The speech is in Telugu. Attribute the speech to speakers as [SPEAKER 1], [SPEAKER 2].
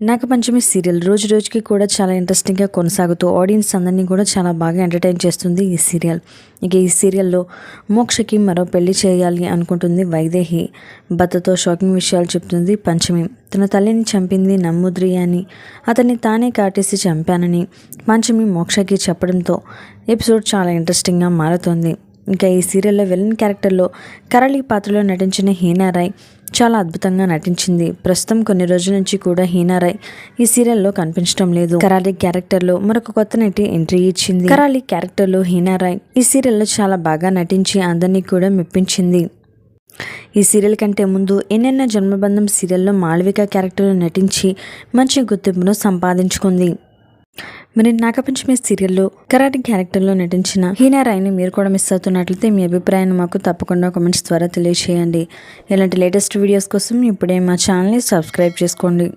[SPEAKER 1] నాగపంచమి సీరియల్ రోజు రోజుకి కూడా చాలా ఇంట్రెస్టింగ్గా కొనసాగుతూ ఆడియన్స్ అందరినీ కూడా చాలా బాగా ఎంటర్టైన్ చేస్తుంది ఈ సీరియల్. ఇక ఈ సీరియల్లో మోక్షకి మరో పెళ్ళి చేయాలి అనుకుంటుంది వైదేహి. భర్తతో షాకింగ్ విషయాలు చెప్తుంది పంచమి. తన తల్లిని చంపింది నమ్ముద్రి అని అతన్ని తానే కాటేసి చంపానని పంచమి మోక్షకి చెప్పడంతో ఎపిసోడ్ చాలా ఇంట్రెస్టింగ్గా మారుతుంది. ఇంకా ఈ సీరియల్లో విలన్ క్యారెక్టర్లో కరళి పాత్రలో నటించిన హీనారాయ్ చాలా అద్భుతంగా నటించింది. ప్రస్తుతం కొన్ని రోజుల నుంచి కూడా హీనారాయ్ ఈ సీరియల్లో కనిపించడం లేదు. కరాలి క్యారెక్టర్లో మరొక కొత్త నటి ఎంట్రీ ఇచ్చింది. కరాలి క్యారెక్టర్లో హీనారాయ్ ఈ సీరియల్లో చాలా బాగా నటించి అందరినీ కూడా మెప్పించింది. ఈ సీరియల్ కంటే ముందు ఎన్నెన్న జన్మబంధం సీరియల్లో మాళవిక క్యారెక్టర్లో నటించి మంచి గుర్తింపును సంపాదించుకుంది. మరి నాగపంచమి సీరియల్లో కరాటి క్యారెక్టర్లో నటించిన హీనా రాయ్ని మీరు కూడా మిస్ అవుతున్నట్లయితే మీ అభిప్రాయాన్ని మాకు తప్పకుండా కామెంట్స్ ద్వారా తెలియజేయండి ఇలాంటి లేటెస్ట్ వీడియోస్ కోసం ఇప్పుడే మా ఛానల్ని సబ్స్క్రైబ్ చేసుకోండి.